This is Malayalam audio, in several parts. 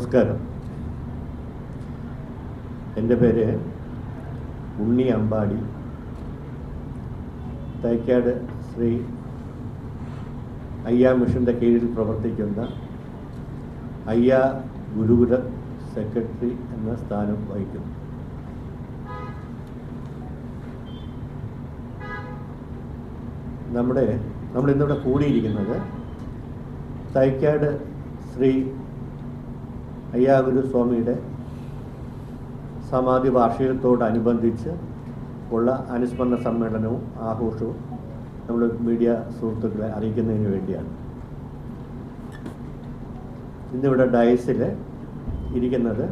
നമസ്കാരം. എന്റെ പേര് ഉണ്ണി അമ്പാടി. തൈക്കാട് ശ്രീ അയ്യ മിഷന്റെ കീഴിൽ പ്രവർത്തിക്കുന്ന അയ്യ ഗുരുകുല സെക്രട്ടറി എന്ന സ്ഥാനം വഹിക്കുന്നു. നമ്മുടെ നമ്മളിന്നിവിടെ കൂടിയിരിക്കുന്നത് തൈക്കാട് ശ്രീ അയ്യാഗുരു സ്വാമിയുടെ സമാധി വാർഷികത്തോടനുബന്ധിച്ച് ഉള്ള അനുസ്മരണ സമ്മേളനവും ആഘോഷവും നമ്മൾ മീഡിയ സുഹൃത്തുക്കളെ അറിയിക്കുന്നതിന് വേണ്ടിയാണ്. ഇന്നിവിടെ ഡയസിൽ ഇരിക്കുന്നത്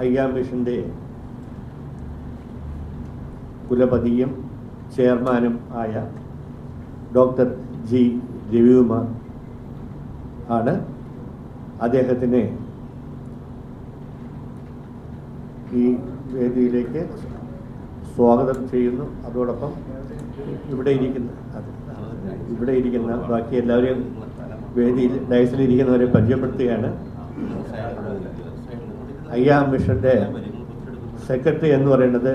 അയ്യാ മിഷന്റെ കുലപതിയും ചെയർമാനും ആയ ഡോക്ടർ ജി രവികുമാർ ആണ്. അദ്ദേഹത്തിനെ ഈ വേദിയിലേക്ക് സ്വാഗതം ചെയ്യുന്നു. അതോടൊപ്പം ഇവിടെ ഇരിക്കുന്ന ഇവിടെ ഇരിക്കുന്ന ബാക്കി എല്ലാവരെയും വേദിയിൽ ഡയസിൽ ഇരിക്കുന്നവരെ പരിചയപ്പെടുത്തുകയാണ്. അയ്യാ മിഷന്റെ സെക്രട്ടറി എന്ന് പറയുന്നത്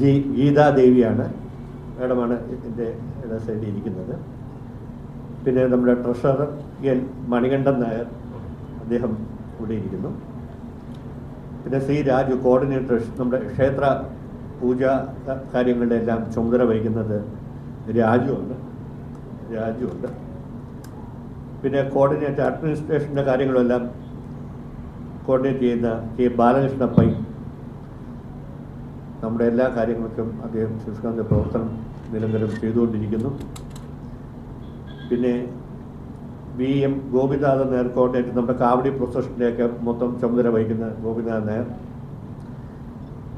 ജി ഗീതാദേവിയാണ്. മാഡമാണ് എന്റെ സൈഡിൽ ഇരിക്കുന്നത്. പിന്നെ നമ്മുടെ ട്രഷറർ എൻ മണികണ്ഠൻ നായർ അദ്ദേഹം ഇവിടെ ഇരിക്കുന്നു. പിന്നെ സി രാജു കോർഡിനേറ്റർ നമ്മുടെ ക്ഷേത്ര പൂജ കാര്യങ്ങളുടെ എല്ലാം ചുമതല വഹിക്കുന്നത് രാജു ഉണ്ട്. പിന്നെ കോർഡിനേറ്റർ അഡ്മിനിസ്ട്രേഷന്റെ കാര്യങ്ങളെല്ലാം കോർഡിനേറ്റ് ചെയ്യുന്ന കെ ബാലകൃഷ്ണ പൈ. നമ്മുടെ എല്ലാ കാര്യങ്ങൾക്കും അദ്ദേഹം ശുഷ്കാന്ത പ്രവർത്തനം നിരന്തരം ചെയ്തുകൊണ്ടിരിക്കുന്നു. പിന്നെ V M Gopinathan Nair coordinator നമ്മുടെ കാവടി പ്രൊസഷന്റെയൊക്കെ മൊത്തം ചുമതല വഹിക്കുന്ന ഗോപിനാഥൻ നായർ.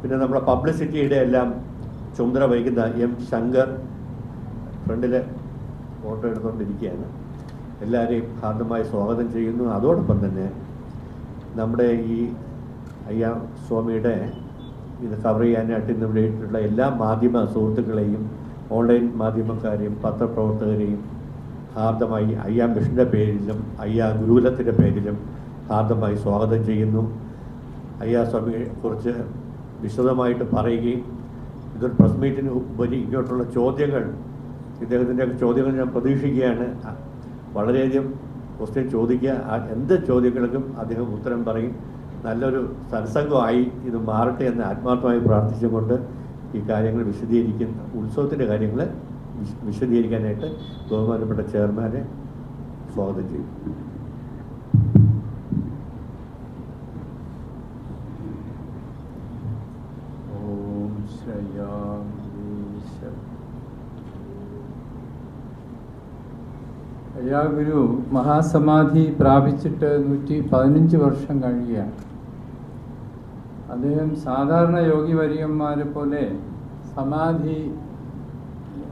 പിന്നെ നമ്മുടെ പബ്ലിസിറ്റിയുടെ എല്ലാം ചുമതല വഹിക്കുന്ന എം ശങ്കർ ഫ്രണ്ടിൽ ഫോട്ടോ എടുത്തുകൊണ്ടിരിക്കുകയാണ് എല്ലാവരെയും ഹാർദമായി സ്വാഗതം ചെയ്യുന്നു. അതോടൊപ്പം തന്നെ നമ്മുടെ ഈ അയ്യ സ്വാമിയുടെ ഇത് കവർ ചെയ്യാനായിട്ട് ഇന്ന് വിളിയിട്ടുള്ള എല്ലാ മാധ്യമ സുഹൃത്തുക്കളെയും ഓൺലൈൻ മാധ്യമക്കാരെയും പത്രപ്രവർത്തകരെയും ഹാർദമായി അയ്യാ മിഷന്റെ പേരിലും അയ്യാ ഗുരുകുലത്തിന്റെ പേരിലും ഹാർദമായി സ്വാഗതം ചെയ്യുന്നു. അയ്യാ സ്വാമിയെ കുറിച്ച് വിശദമായിട്ട് പറയുകയും ഇതൊരു പ്രസ് മീറ്റിന് ഉപരി ഇങ്ങോട്ടുള്ള ചോദ്യങ്ങൾ ഇദ്ദേഹത്തിന്റെ ചോദ്യങ്ങൾ ഞാൻ പ്രതീക്ഷിക്കുകയാണ്. വളരെയധികം ക്വസ്റ്റ്യൻ ചോദിക്കുക എന്ത് ചോദ്യങ്ങൾക്കും അദ്ദേഹം ഉത്തരം പറയും. നല്ലൊരു സത്സംഗമായി ഇത് മാറട്ടെ എന്ന് ആത്മാർത്ഥമായി പ്രാർത്ഥിച്ചുകൊണ്ട് ഈ കാര്യങ്ങൾ വിശദീകരിക്കുന്ന ഉത്സവത്തിന്റെ കാര്യങ്ങൾ വിശദീകരിക്കാനായിട്ട് ബഹുമാനപ്പെട്ട ചെയർമാനെ സ്വാഗതം ചെയ്യും. അയ്യാ ഗുരു മഹാസമാധി പ്രാപിച്ചിട്ട് നൂറ്റി പതിനഞ്ച് വർഷം കഴിയുകയാണ്. അദ്ദേഹം സാധാരണ യോഗി വര്യന്മാരെ പോലെ സമാധി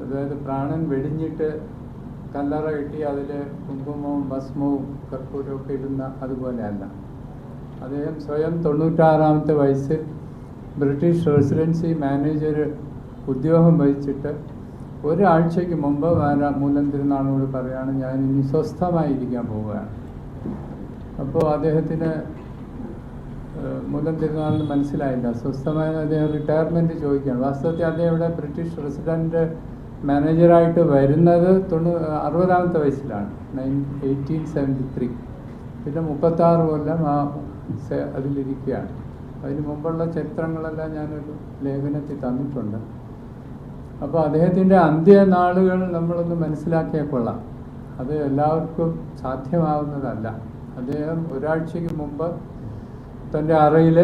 അതായത് പ്രാണൻ വെടിഞ്ഞിട്ട് കല്ലറ കെട്ടി അതിൽ കുങ്കുമവും ഭസ്മവും കർപ്പൂരവും ഒക്കെ ഇടുന്ന അതുപോലെയല്ല അദ്ദേഹം സ്വയം തൊണ്ണൂറ്റാറാമത്തെ വയസ്സിൽ ബ്രിട്ടീഷ് റെസിഡൻസി മാനേജർ ഉദ്യോഗം വഹിച്ചിട്ട് ഒരാഴ്ചയ്ക്ക് മുമ്പ് വാര മൂലം തിരുനാളിനോട് പറയാണ് ഞാൻ ഇനി സ്വസ്ഥമായിരിക്കാൻ പോവുകയാണ്. അപ്പോൾ അദ്ദേഹത്തിന് മൂലം തിരുനാളിന് മനസ്സിലായില്ല. സ്വസ്ഥമായ അദ്ദേഹം റിട്ടയർമെന്റ് ചോദിക്കുകയാണ്. വാസ്തവത്തിൽ അദ്ദേഹം ഇവിടെ ബ്രിട്ടീഷ് റെസിഡന്റ് മാനേജറായിട്ട് വരുന്നത് തൊണ്ണൂ അറുപതാമത്തെ വയസ്സിലാണ്. Nine eighteen seventy three. പിന്നെ മുപ്പത്താറ് കൊല്ലം ആ അതിലിരിക്കുകയാണ്. അതിന് മുമ്പുള്ള ചരിത്രങ്ങളെല്ലാം ഞാനൊരു ലേഖനത്തിൽ തന്നിട്ടുണ്ട്. അപ്പോൾ അദ്ദേഹത്തിന്റെ അന്ത്യനാളുകൾ നമ്മളൊന്ന് മനസ്സിലാക്കിയാൽ കൊള്ളാം. അത് എല്ലാവർക്കും സാധ്യമാവുന്നതല്ല. അദ്ദേഹം ഒരാഴ്ചയ്ക്ക് മുമ്പ് തന്റെ അറയിൽ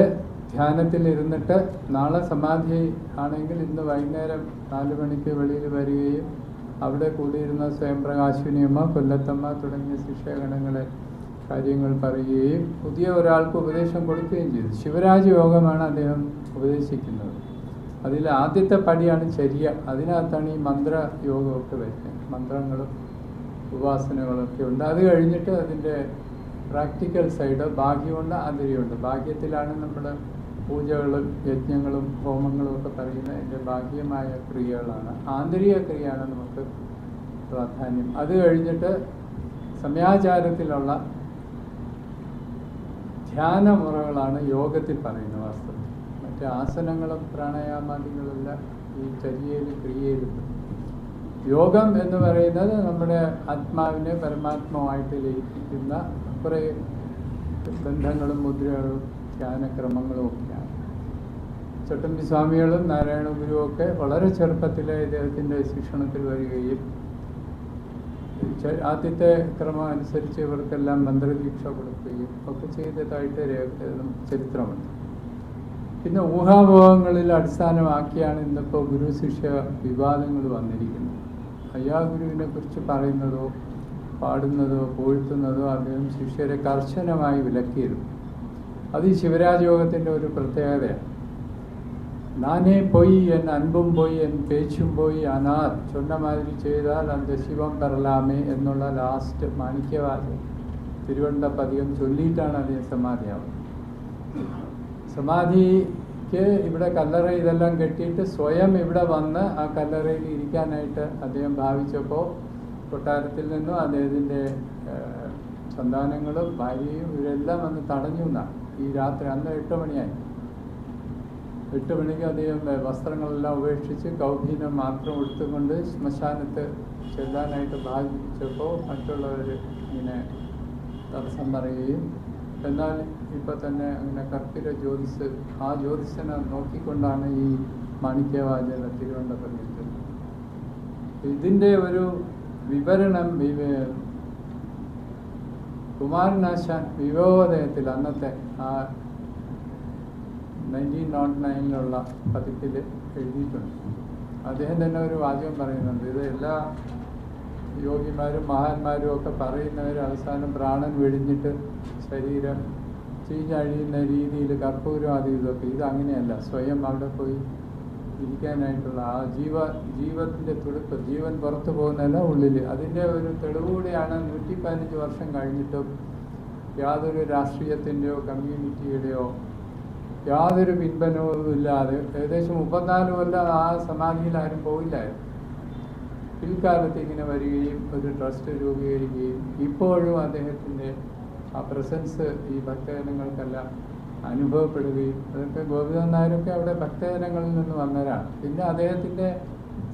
ധ്യാനത്തിൽ ഇരുന്നിട്ട് നാളെ സമാധി ആണെങ്കിൽ ഇന്ന് വൈകുന്നേരം നാല് മണിക്ക് വെളിയിൽ വരികയും അവിടെ കൂടിയിരുന്ന സ്വയംപ്രകാശിനിയമ്മ കൊല്ലത്തമ്മ തുടങ്ങിയ ശിക്ഷകണങ്ങളെ കാര്യങ്ങൾ പറയുകയും പുതിയ ഒരാൾക്ക് ഉപദേശം കൊടുക്കുകയും ചെയ്തു. ശിവരാജ് യോഗമാണ് അദ്ദേഹം ഉപദേശിക്കുന്നത്. അതിൽ ആദ്യത്തെ പടിയാണ് ചര്യ. അതിനകത്താണ് ഈ മന്ത്ര യോഗമൊക്കെ വരുന്നത്. മന്ത്രങ്ങളും ഉപാസനകളൊക്കെ ഉണ്ട്. അത് കഴിഞ്ഞിട്ട് അതിന്റെ പ്രാക്ടിക്കൽ സൈഡ് ഭാഗ്യമുണ്ട് അതിരിയുണ്ട് ഭാഗ്യത്തിലാണ് നമ്മൾ പൂജകളും യജ്ഞങ്ങളും ഹോമങ്ങളും ഒക്കെ പറയുന്ന എന്റെ ഭാഗ്യമായ ക്രിയകളാണ്. ആന്തരിക ക്രിയയാണ് നമുക്ക് പ്രാധാന്യം. അത് കഴിഞ്ഞിട്ട് സമയാചാരത്തിലുള്ള ധ്യാന മുറകളാണ് യോഗത്തിൽ പറയുന്ന വാസ്തവം മറ്റ് ആസനങ്ങളും പ്രാണായാമാദികളെല്ലാം ഈ ചര്യയിലും ക്രിയയിലും യോഗം എന്ന് പറയുന്നത് നമ്മുടെ ആത്മാവിനെ പരമാത്മാവായിട്ട് ലയിപ്പിക്കുന്ന കുറേ ബന്ധങ്ങളും മുദ്രകളും ധ്യാനക്രമങ്ങളും ഒക്കെയാണ് ചട്ടമ്പി സ്വാമികളും നാരായണ ഗുരുവും ഒക്കെ വളരെ ചെറുപ്പത്തിലെ ഇദ്ദേഹത്തിന്റെ ശിക്ഷണത്തിൽ വരികയും ആദ്യത്തെ ക്രമം അനുസരിച്ച് ഇവർക്കെല്ലാം മന്ത്രദീക്ഷ കൊടുക്കുകയും ഒക്കെ ചെയ്തതായിട്ട് ചരിത്രമുണ്ട്. പിന്നെ ഊഹാഭോഹങ്ങളിൽ അടിസ്ഥാനമാക്കിയാണ് ഇന്നിപ്പോൾ ഗുരു ശിഷ്യ വിവാദങ്ങൾ വന്നിരിക്കുന്നത്. അയ്യാ ഗുരുവിനെ കുറിച്ച് പറയുന്നതോ പാടുന്നതോ പൂഴ്ത്തുന്നതോ അദ്ദേഹം ശിഷ്യരെ കർശനമായി വിലക്കിയിരുന്നു. അത് ഈ ശിവരാജ് യോഗത്തിന്റെ ഒരു പ്രത്യേകതയാണ്. നാനേ പോയി എൻ അൻപും പോയി എൻ പേച്ചും പോയി അനാർ മാതിരി ചെയ്താൽ അന്ത ശിവം പറലാമേ എന്നുള്ള ലാസ്റ്റ് മാണിക്യവാദം തിരുവണ്ട പതികം ചൊല്ലിയിട്ടാണ് അദ്ദേഹം സമാധിയാവുന്നത് സമാധിക്ക് ഇവിടെ കല്ലറ ഇതെല്ലാം കെട്ടിയിട്ട് സ്വയം ഇവിടെ വന്ന് ആ കല്ലറയിൽ ഇരിക്കാനായിട്ട് അദ്ദേഹം ഭാവിച്ചപ്പോൾ കൊട്ടാരത്തിൽ നിന്നും അദ്ദേഹത്തിന്റെ സന്താനങ്ങളും ഭാര്യയും ഇവരെല്ലാം വന്ന് തടഞ്ഞു എന്നാണ്. ഈ രാത്രി അന്ന് എട്ട് മണിയായി. എട്ട് മണിക്ക് അദ്ദേഹം വസ്ത്രങ്ങളെല്ലാം ഉപേക്ഷിച്ച് കൗഭീനം മാത്രം എടുത്തുകൊണ്ട് ശ്മശാനത്ത് ചെല്ലാനായിട്ട് ബാധിച്ചപ്പോൾ മറ്റുള്ളവർ ഇങ്ങനെ തടസ്സം പറയുകയും എന്നാൽ ഇപ്പം തന്നെ അങ്ങനെ കർക്കിര ജ്യോതിസ് ആ ജ്യോതിസനെ നോക്കിക്കൊണ്ടാണ് ഈ മാണിക്യവാചന തിരുവനന്തപുരത്ത് ഇതിന്റെ ഒരു വിവരണം വിവ- കുമാരനാശാൻ വിവോദയത്തിൽ അന്നത്തെ ആ നയന്റീൻ നോട്ട് നയനിലുള്ള പതിപ്പിൽ എഴുതിയിട്ടുണ്ട്. അദ്ദേഹം തന്നെ ഒരു വാചകം പറയുന്നുണ്ട്. ഇത് എല്ലാ യോഗിമാരും മഹാന്മാരും ഒക്കെ പറയുന്നവർ അവസാനം പ്രാണൻ വെടിഞ്ഞിട്ട് ശരീരം ചീഞ്ഞഴിയുന്ന രീതിയിൽ കർപ്പൂരം അത് ഇതൊക്കെ. ഇത് അങ്ങനെയല്ല. സ്വയം അവിടെ പോയി ഇരിക്കാനായിട്ടുള്ള ആ ജീവ ജീവത്തിന്റെ തുടുപ്പ് ജീവൻ പുറത്തു പോകുന്നതല്ല ഉള്ളിൽ അതിന്റെ ഒരു തെളിവുകൂടിയാണ് നൂറ്റി പതിനഞ്ച് വർഷം കഴിഞ്ഞിട്ടും യാതൊരു രാഷ്ട്രീയത്തിന്റെയോ കമ്മ്യൂണിറ്റിയുടെയോ യാതൊരു പിൻബലവും ഇല്ലാതെ ഏകദേശം മുപ്പത്തിനാല് കൊല്ലം ആ സമാധിയിൽ ആരും പോയില്ലായിരുന്നു. പിൽക്കാലത്ത് ഇങ്ങനെ വരികയും ഒരു ട്രസ്റ്റ് രൂപീകരിക്കുകയും ഇപ്പോഴും അദ്ദേഹത്തിന്റെ ആ പ്രസൻസ് ഈ ഭക്തജനങ്ങൾക്കെല്ലാം അനുഭവപ്പെടുകയും അതൊക്കെ ഗോപിനാഥ് നായരൊക്കെ അവിടെ ഭക്തജനങ്ങളിൽ നിന്ന് വന്നവരാണ്. പിന്നെ അദ്ദേഹത്തിന്റെ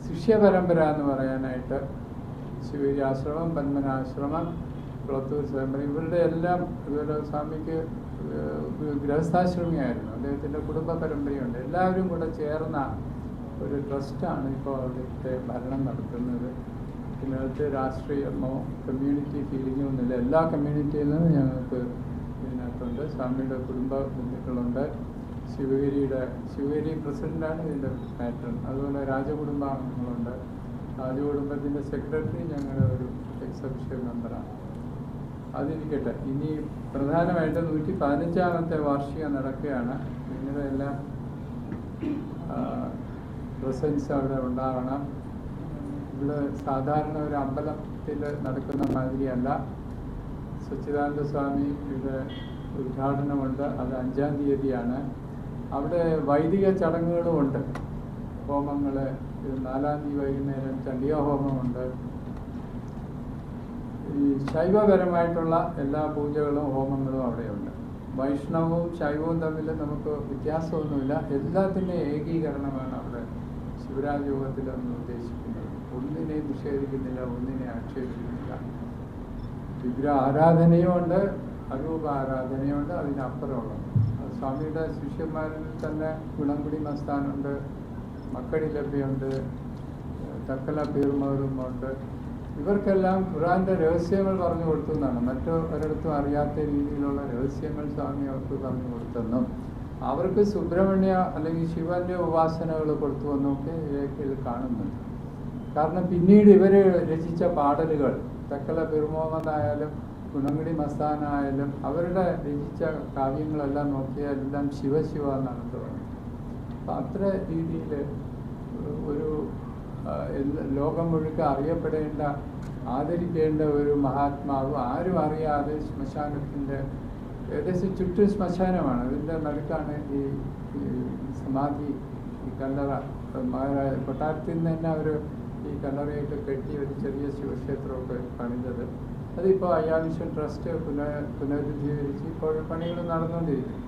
ശിഷ്യപരമ്പര എന്ന് പറയാനായിട്ട് ശിവരാശ്രമം പന്മനാശ്രമം കുളത്തൂർ സ്വയംഭരം ഇവരുടെ എല്ലാം ഇവരുടെ സ്വാമിക്ക് ഗൃഹസ്ഥാശ്രമിയായിരുന്നു. അദ്ദേഹത്തിന്റെ കുടുംബ പരമ്പരയുണ്ട്. എല്ലാവരും കൂടെ ചേർന്ന ഒരു ട്രസ്റ്റാണ് ഇപ്പോൾ അവിടുത്തെ ഭരണം നടത്തുന്നത്. ഇതിനകത്ത് രാഷ്ട്രീയമോ കമ്മ്യൂണിറ്റി ഫീലിങ്ങോ ഒന്നുമില്ല. എല്ലാ കമ്മ്യൂണിറ്റിയിൽ നിന്നും ഞങ്ങൾക്ക് ഇതിനകത്തുണ്ട് സ്വാമിയുടെ കുടുംബ ബന്ധുക്കളുണ്ട്. ശിവഗിരിയുടെ ശിവഗിരി പ്രസിഡന്റാണ് ഇതിന്റെ പാറ്റേൺ. അതുപോലെ രാജകുടുംബാംഗങ്ങളുണ്ട്. രാജകുടുംബത്തിന്റെ സെക്രട്ടറി ഞങ്ങളുടെ ഒരു എക്സെപ്ഷൻ മെമ്പറാണ്. അതിരിക്കട്ടെ ഇനി പ്രധാനമായിട്ട് നൂറ്റി പതിനഞ്ചാമത്തെ വാർഷികം നടക്കുകയാണ്. നിങ്ങളുടെ എല്ലാം പ്രസൻസ് അവിടെ ഉണ്ടാവണം. ഇവിടെ സാധാരണ ഒരു അമ്പലത്തിൽ നടക്കുന്ന മാതിരിയല്ല. സച്ചിദാനന്ദ സ്വാമി ഇവിടെ ഉദ്ഘാടനമുണ്ട്. അത് അഞ്ചാം തീയതിയാണ്. അവിടെ വൈദിക ചടങ്ങുകളും ഉണ്ട് ഹോമങ്ങൾ നാലാം തീയതി വൈകുന്നേരം ചണ്ഡിക ഹോമമുണ്ട്. ഈ ശൈവപരമായിട്ടുള്ള എല്ലാ പൂജകളും ഹോമങ്ങളും അവിടെയുണ്ട്. വൈഷ്ണവവും ശൈവവും തമ്മിൽ നമുക്ക് വ്യത്യാസമൊന്നുമില്ല. എല്ലാത്തിന്റെ ഏകീകരണമാണ് അവിടെ ശിവരാജ് യോഗത്തിൽ അന്ന് ഉദ്ദേശിക്കുന്നത്. ഒന്നിനെ നിഷേധിക്കുന്നില്ല ഒന്നിനെ ആക്ഷേപിക്കുന്നില്ല. വിഗ്രഹ ആരാധനയും ഉണ്ട്. അരൂപ അതിനപ്പുറമുള്ള സ്വാമിയുടെ ശിഷ്യന്മാരിൽ തന്നെ ഗുണംകുടി മസ്താനുണ്ട് മക്കടി ലഭ്യമുണ്ട് തക്കല പീർമകളുമുണ്ട് ഇവർക്കെല്ലാം ഖുറാന്റെ രഹസ്യങ്ങൾ പറഞ്ഞു കൊടുത്തു എന്നാണ് മറ്റു ഒരിടത്തും അറിയാത്ത രീതിയിലുള്ള രഹസ്യങ്ങൾ സ്വാമി അവർക്ക് പറഞ്ഞു കൊടുത്തെന്നും. അവർക്ക് സുബ്രഹ്മണ്യ അല്ലെങ്കിൽ ശിവന്റെ ഉപാസനകൾ കൊടുത്തു എന്നൊക്കെ കാണുന്നുണ്ട്. കാരണം പിന്നീട് ഇവർ രചിച്ച പാടലുകൾ തക്കല പെരുമോഹനായാലും ഗുണംകുടി മസ്താനായാലും അവരുടെ രചിച്ച കാവ്യങ്ങളെല്ലാം നോക്കിയാൽ എല്ലാം ശിവശിവ എന്നാണ് തോന്നുന്നത്. അപ്പം അത്ര രീതിയിൽ ഒരു ലോകം മുഴുക്ക അറിയപ്പെടേണ്ട ആദരിക്കേണ്ട ഒരു മഹാത്മാവ് ആരും അറിയാതെ ശ്മശാനത്തിന്റെ ഏകദേശം ചുറ്റും ശ്മശാനമാണ്. അതിന്റെ നടുക്കാണ് ഈ സമാധി ഈ കല്ലറ. കൊട്ടാരത്തിൽ നിന്ന് തന്നെ അവർ ഈ കല്ലറയൊക്കെ കെട്ടി ഒരു ചെറിയ ശിവക്ഷേത്രമൊക്കെ പണിതത് അതിപ്പോൾ അയ്യാമിഷൻ ട്രസ്റ്റ് പുന പുനരുദ്ധീകരിച്ച് ഇപ്പോൾ പണികൾ നടന്നുകൊണ്ടിരിക്കും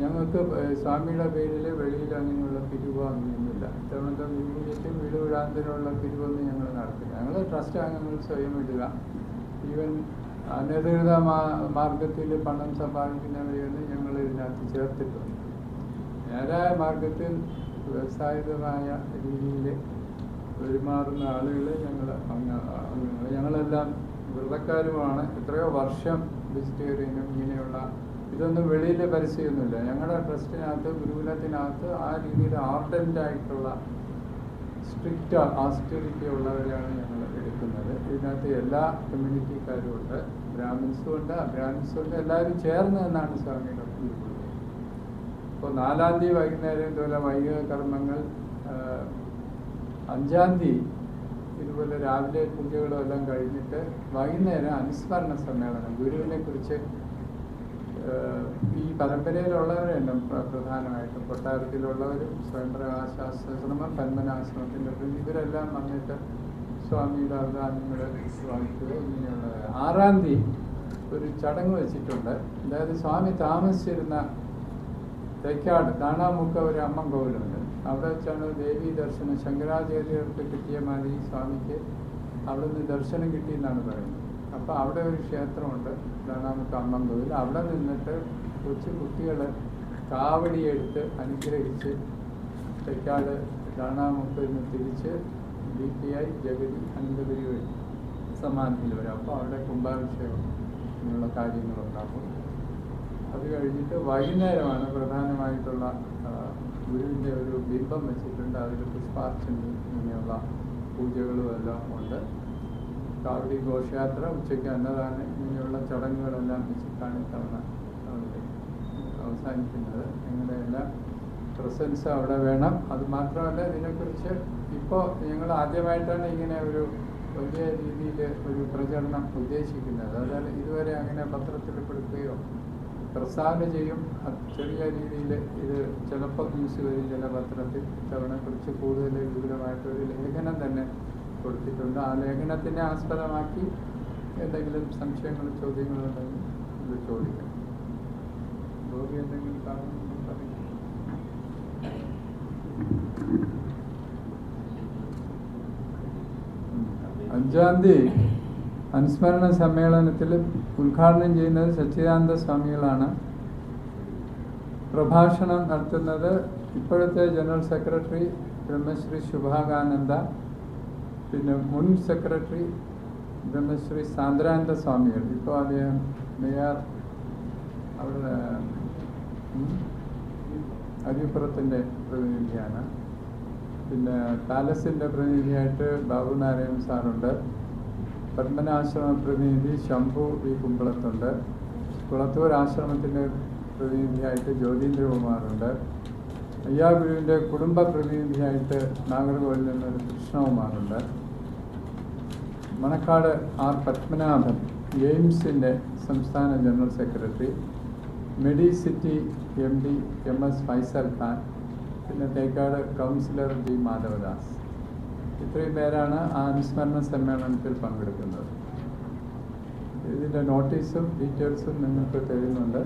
ഞങ്ങൾക്ക് സ്വാമിയുടെ പേരിൽ വെളിയിൽ അങ്ങനെയുള്ള പിരിവ് അങ്ങനെയൊന്നുമില്ല ഇത്തവണത്തെ ഇമ്മീഡിയറ്റ് വീട് വിടാന്തരമുള്ള പിരിവൊന്നും ഞങ്ങൾ നടത്തില്ല. ഞങ്ങൾ ട്രസ്റ്റ് അംഗങ്ങൾ സ്വയം ഇടുക. ഈവൻ അനധികൃത മാർഗത്തിൽ പണം സമ്പാദിക്കുന്നവരെയൊന്നും ഞങ്ങൾ ഇതിനകത്ത് ചേർത്തിട്ടുണ്ട് നേരായ മാർഗത്തിൽ വ്യവസായികമായ രീതിയിൽ പെരുമാറുന്ന ആളുകളെ ഞങ്ങൾ അംഗങ്ങൾ ഞങ്ങളെല്ലാം വെള്ളക്കാരുമാണ് എത്രയോ വർഷം വെജിറ്റേറിയനും ഇങ്ങനെയുള്ള. ഇതൊന്നും വെളിയിൽ പരസ്യമൊന്നുമില്ല. ഞങ്ങളുടെ ട്രസ്റ്റിനകത്ത് ഗുരുകുലത്തിനകത്ത് ആ രീതിയിൽ ആർഡന്റ് ആയിട്ടുള്ള സ്ട്രിക്റ്റ് ആസ്റ്ററിറ്റി ഉള്ളവരെയാണ് ഞങ്ങൾ എടുക്കുന്നത്. ഇതിനകത്ത് എല്ലാ കമ്മ്യൂണിറ്റിക്കാരും ഉണ്ട്. ബ്രാഹ്മിൻസും ഉണ്ട്. അബ്രാഹ്മിൻസും ഉണ്ട്. എല്ലാവരും ചേർന്ന് എന്നാണ് സ്വാമിയുടെ ഇപ്പോൾ നാലാം തീയതി വൈകുന്നേരം ഇതുപോലെ വൈകിക കർമ്മങ്ങൾ അഞ്ചാം തീയതി ഇതുപോലെ രാവിലെ പൂജകളും എല്ലാം കഴിഞ്ഞിട്ട് വൈകുന്നേരം അനുസ്മരണ സമ്മേളനം ഗുരുവിനെ കുറിച്ച് ഈ പരമ്പരയിലുള്ളവരുണ്ട്. പ്ര- പ്രധാനമായിട്ടും കൊട്ടാരത്തിലുള്ളവരും സ്വയംപ്രകാശാശ്രമം പന്മനാശ്രമത്തിന്റെ ഇവരെല്ലാം വന്നിട്ട് സ്വാമിയുടെ അവദാനങ്ങൾ വാങ്ങിക്കുക ഇങ്ങനെയുള്ള ആറാം തീയതി ഒരു ചടങ്ങ് വെച്ചിട്ടുണ്ട്. അതായത് സ്വാമി താമസിച്ചിരുന്ന തേക്കാട് താണാമുക്ക ഒരു അമ്മൻ കോവിലുണ്ട്. അവിടെ വെച്ചാണ് ദേവി ദർശനം ശങ്കരാചാര്യർക്ക് കിട്ടിയ മാതിരി സ്വാമിക്ക് അവിടെ നിന്ന് ദർശനം കിട്ടിയെന്നാണ് പറയുന്നത്. അപ്പോൾ അവിടെ ഒരു ക്ഷേത്രമുണ്ട് രണ്ടാമത്തെ അമ്മൻ കോവിൽ അവിടെ നിന്നിട്ട് കൊച്ചു കുട്ടികൾ കാവടിയെടുത്ത് അനുഗ്രഹിച്ച് തെക്കാട് കാണാമുക്കിൽ നിന്ന് തിരിച്ച് B P I Jagathy Ananthapuri വഴി സമാധിയിൽ വരും. അപ്പോൾ അവിടെ കുംഭാഭിഷേകം ഇങ്ങനെയുള്ള കാര്യങ്ങളുണ്ടാകും അത് കഴിഞ്ഞിട്ട് വൈകുന്നേരമാണ് പ്രധാനമായിട്ടുള്ള ഗുരുവിന്റെ ഒരു ബിംബം വെച്ചിട്ടുണ്ട്. അതിൽ പുഷ്പാർച്ചനയും ഇങ്ങനെയുള്ള പൂജകളും എല്ലാം ഉണ്ട്. കാവടി ഘോഷയാത്ര ഉച്ചയ്ക്ക് അന്നദാനം ഇങ്ങനെയുള്ള ചടങ്ങുകളെല്ലാം വെച്ചിട്ടാണ് ഇത്തവണ അവസാനിക്കുന്നത്. നിങ്ങളുടെ പ്രസൻസ് അവിടെ വേണം. അത് മാത്രമല്ല ഇതിനെക്കുറിച്ച് ഇപ്പോൾ ഞങ്ങൾ ആദ്യമായിട്ടാണ് ഇങ്ങനെ ഒരു വലിയ രീതിയിൽ ഒരു പ്രചരണം ഉദ്ദേശിക്കുന്നത്. അതായത് ഇതുവരെ അങ്ങനെ പത്രത്തിൽ കൊടുക്കുകയോ പ്രസ്താവന ചെയ്യും. ചെറിയ രീതിയിൽ ഇത് ചിലപ്പോൾ ന്യൂസ് വരും ചില പത്രത്തിൽ ഇത്തവണ കുറിച്ച് കൂടുതൽ വിപുലമായിട്ടൊരു ലേഖനം തന്നെ കൊടുത്തിട്ടുണ്ട്. ആ ലേഖനത്തിനെ ആസ്പദമാക്കി എന്തെങ്കിലും സംശയങ്ങളും ചോദ്യങ്ങളും ഉണ്ടെങ്കിൽ ഇത് ചോദിക്കാം. ഗോപി എന്തെങ്കിലും കാരണം അഞ്ചാം തീയതി. അനുസ്മരണ സമ്മേളനത്തിൽ ഉദ്ഘാടനം ചെയ്യുന്നത് സച്ചിദാനന്ദ സ്വാമികളാണ്. പ്രഭാഷണം നടത്തുന്നത് ഇപ്പോഴത്തെ ജനറൽ സെക്രട്ടറി ബ്രഹ്മശ്രീ ശുഭാകാനന്ദ പിന്നെ മുൻ സെക്രട്ടറി ബ്രഹ്മശ്രീ സാന്ദ്രാനന്ദ സ്വാമികൾ. ഇപ്പോൾ അദ്ദേഹം മേയർ അവിടെ അരിപ്പുറത്തിന്റെ പ്രതിനിധിയാണ്. പിന്നെ പാലസിന്റെ പ്രതിനിധിയായിട്ട് ബാബു നാരായണൻ സാറുണ്ട്. പത്മനാശ്രമ പ്രതിനിധി ശംഭു വി കുമ്പളത്തുണ്ട്. കുളത്തൂർ ആശ്രമത്തിന്റെ പ്രതിനിധിയായിട്ട് ജ്യോതീന്ദ്രകുമാറുണ്ട്. അയ്യാ ഗുരുവിന്റെ കുടുംബ പ്രതിനിധിയായിട്ട് നാഗർകോവിൽ നിന്നൊരു കൃഷ്ണകുമാറുണ്ട്. മണക്കാട് ആർ പത്മനാഭൻ എയിംസിന്റെ സംസ്ഥാന general secretary Medicity M D M S Faisal Khan പിന്നെ തേക്കാട് കൗൺസിലർ ജി മാധവദാസ്. ഇത്രയും പേരാണ് ആ അനുസ്മരണ സമ്മേളനത്തിൽ പങ്കെടുക്കുന്നത്. ഇതിന്റെ നോട്ടീസും ഡീറ്റെയിൽസും നിങ്ങൾക്ക് തരുന്നുണ്ട്.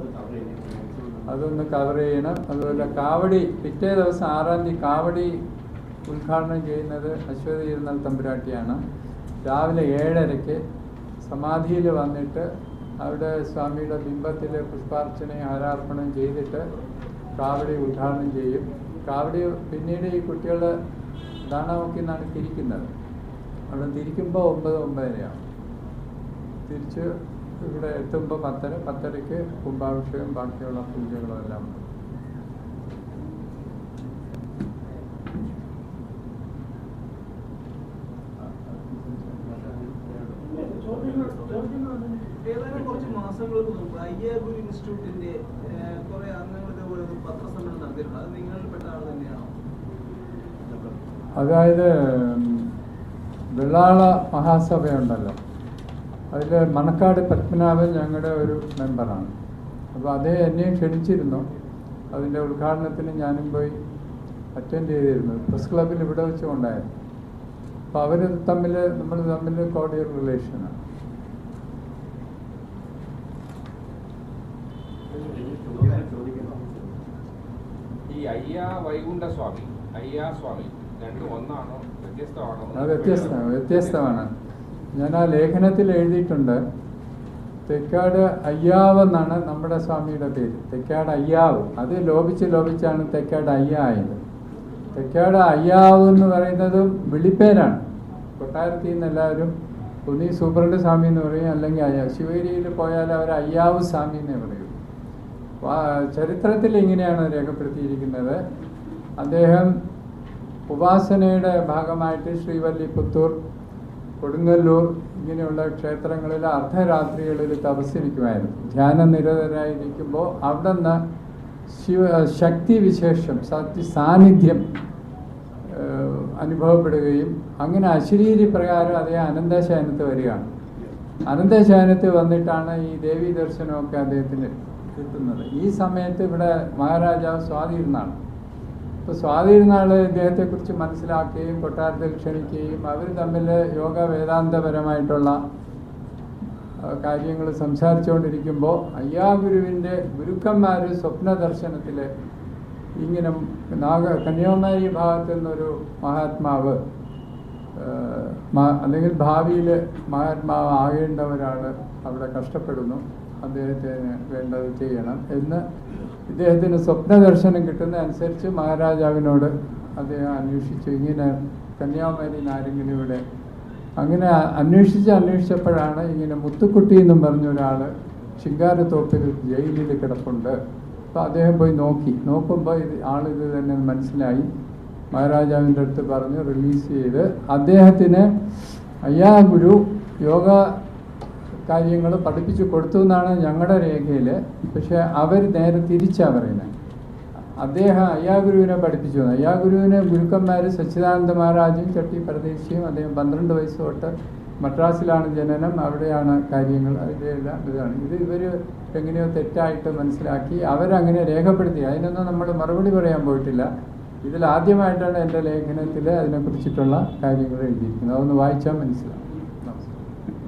അതൊന്ന് കവർ ചെയ്യണം. അതുപോലെ കാവടി പിറ്റേ ദിവസം ആറാം തീയതി കാവടി ഉദ്ഘാടനം ചെയ്യുന്നത് അശ്വതി ഇരുന്നാൽ തമ്പുരാട്ടിയാണ്. രാവിലെ ഏഴരയ്ക്ക് സമാധിയിൽ വന്നിട്ട് അവിടെ സ്വാമിയുടെ ബിംബത്തിൽ പുഷ്പാർച്ചനയും ആരാർപ്പണം ചെയ്തിട്ട് കാവടി ഉദ്ഘാടനം ചെയ്യും. കാവടി പിന്നീട് ഈ കുട്ടികൾ ദാണമൊക്കെ നിന്നാണ് തിരിക്കുന്നത്? അവിടെ തിരിക്കുമ്പോൾ ഒമ്പത് ഒമ്പതരയാണ്. തിരിച്ച് ഇവിടെ എത്തുമ്പോൾ പത്തര പത്തരയ്ക്ക് കുംഭാഭിഷേകം ബാക്കിയുള്ള പൂജകളും എല്ലാം ഇൻസ്റ്റിറ്റ്യൂട്ടിന്റെ കുറെ അംഗങ്ങൾ ഇതേപോലെ പത്രസമ്മേളനം നടത്തിയിട്ടുണ്ട്. അത് നിങ്ങളിൽപ്പെട്ട ആൾ തന്നെയാണോ? അതായത് വെള്ളാള മഹാസഭയുണ്ടല്ലോ. അതിൽ മണക്കാട് പത്മനാഭൻ ഞങ്ങളുടെ ഒരു മെമ്പറാണ്. അപ്പോൾ അതേ എന്നെയും ക്ഷണിച്ചിരുന്നു. അതിന്റെ ഉദ്ഘാടനത്തിന് ഞാനും പോയി അറ്റൻഡ് ചെയ്തിരുന്നു. പ്രസ് ക്ലബിൽ ഇവിടെ വെച്ചുകൊണ്ടായിരുന്നു അപ്പോൾ അവർ തമ്മിൽ നമ്മൾ തമ്മിൽ കോഡിയൽ റിലേഷനാണ് ഈ അയ്യ വൈകുണ്ഠ സ്വാമി അയ്യ സ്വാമി. വ്യത്യസ്തമാണോ? വ്യത്യസ്തമാണ്. ഞാൻ ആ ലേഖനത്തിൽ എഴുതിയിട്ടുണ്ട്. തെക്കാട് അയ്യാവ് എന്നാണ് നമ്മുടെ സ്വാമിയുടെ പേര്. തെക്കാട് അയ്യാവ്. അത് ലോപിച്ച് ലോപിച്ചാണ് തെക്കാട് അയ്യ ആയത്. തെക്കാട് അയ്യാവ് എന്ന് പറയുന്നതും വിളിപ്പേരാണ്. കൊട്ടാരത്തിൽ നിന്ന് എല്ലാവരും ഒന്നീ സൂപ്രണ്ട് സ്വാമി എന്ന് പറയും അല്ലെങ്കിൽ അയ്യാ ശിവേരിയിൽ പോയാൽ അവർ അയ്യാവ് സ്വാമി എന്നേ പറയും. ചരിത്രത്തിൽ ഇങ്ങനെയാണ് രേഖപ്പെടുത്തിയിരിക്കുന്നത്. അദ്ദേഹം ഉപാസനയുടെ ഭാഗമായിട്ട് ശ്രീവല്ലിപുത്തൂർ കൊടുങ്ങല്ലൂർ ഇങ്ങനെയുള്ള ക്ഷേത്രങ്ങളിൽ അർദ്ധരാത്രികളിൽ തപസ്സിരിക്കുമായിരുന്നു. ധ്യാന നിരതരായിരിക്കുമ്പോൾ അവിടെ നിന്ന് ശിവ ശക്തി വിശേഷം സത്യ സാന്നിധ്യം അനുഭവപ്പെടുകയും അങ്ങനെ അശരീരി പ്രകാരം അതേ അനന്തശയനത്ത് വരികയാണ്. അനന്തശയനത്ത് വന്നിട്ടാണ് ഈ ദേവീ ദർശനമൊക്കെ അദ്ദേഹത്തിന് കിട്ടുന്നത്. ഈ സമയത്ത് ഇവിടെ മഹാരാജാവ് സ്വാതിരുന്നാണ് ഇപ്പോൾ സ്വാതിരുന്നാൾ ഇദ്ദേഹത്തെക്കുറിച്ച് മനസ്സിലാക്കുകയും കൊട്ടാരത്തിൽ ക്ഷണിക്കുകയും അവർ തമ്മിൽ യോഗ വേദാന്തപരമായിട്ടുള്ള കാര്യങ്ങൾ സംസാരിച്ചുകൊണ്ടിരിക്കുമ്പോൾ അയ്യാഗുരുവിന്റെ ഗുരുക്കന്മാർ സ്വപ്ന ദർശനത്തിൽ ഇങ്ങനെ നാഗ കന്യാകുമാരി ഭാഗത്തു നിന്നൊരു മഹാത്മാവ് അല്ലെങ്കിൽ ഭാവിയിൽ മഹാത്മാവ് ആകേണ്ട അവിടെ കഷ്ടപ്പെടുന്നു അദ്ദേഹത്തിന് വേണ്ടത് ചെയ്യണം എന്ന് ഇദ്ദേഹത്തിന് സ്വപ്ന ദർശനം കിട്ടുന്ന അനുസരിച്ച് മഹാരാജാവിനോട് അദ്ദേഹം അന്വേഷിച്ചു. ഇങ്ങനെ കന്യാകുമാരി ആരെങ്കിലും ഇവിടെ അങ്ങനെ അന്വേഷിച്ച് അന്വേഷിച്ചപ്പോഴാണ് ഇങ്ങനെ മുത്തുക്കുട്ടി എന്നും പറഞ്ഞ ഒരാൾ ശിങ്കാരത്തോപ്പിൽ ജയിലിൽ കിടപ്പുണ്ട്. അപ്പോൾ അദ്ദേഹം പോയി നോക്കി. നോക്കുമ്പോൾ ഇത് ആളിത് തന്നെ മനസ്സിലായി. മഹാരാജാവിന്റെ അടുത്ത് പറഞ്ഞ് റിലീസ് ചെയ്ത് അദ്ദേഹത്തിന് അയ്യാ ഗുരു യോഗ കാര്യങ്ങൾ പഠിപ്പിച്ചു കൊടുത്തു എന്നാണ് ഞങ്ങളുടെ രേഖയിൽ. പക്ഷെ അവർ നേരെ തിരിച്ചാണ് പറയുന്നത്. അദ്ദേഹം അയ്യാ ഗുരുവിനെ പഠിപ്പിച്ചു. അയ്യാ ഗുരുവിനെ ഗുരുക്കന്മാർ സച്ചിദാനന്ദ മഹാരാജും ചട്ടി പരദേശിയും അദ്ദേഹം പന്ത്രണ്ട് വയസ്സ് തൊട്ട് മദ്രാസിലാണ് ജനനം. അവിടെയാണ് കാര്യങ്ങൾ അതിന്റെ എല്ലാം ഇതാണ്. ഇത് ഇവർ എങ്ങനെയോ തെറ്റായിട്ട് മനസ്സിലാക്കി അവരങ്ങനെ രേഖപ്പെടുത്തി. അതിനൊന്നും നമ്മൾ മറുപടി പറയാൻ പോയിട്ടില്ല. ഇതിൽ ആദ്യമായിട്ടാണ് എന്റെ ലേഖനത്തിൽ അതിനെക്കുറിച്ചിട്ടുള്ള കാര്യങ്ങൾ എഴുതിയിരിക്കുന്നത്. അതൊന്ന് വായിച്ചാൽ മനസ്സിലാവും.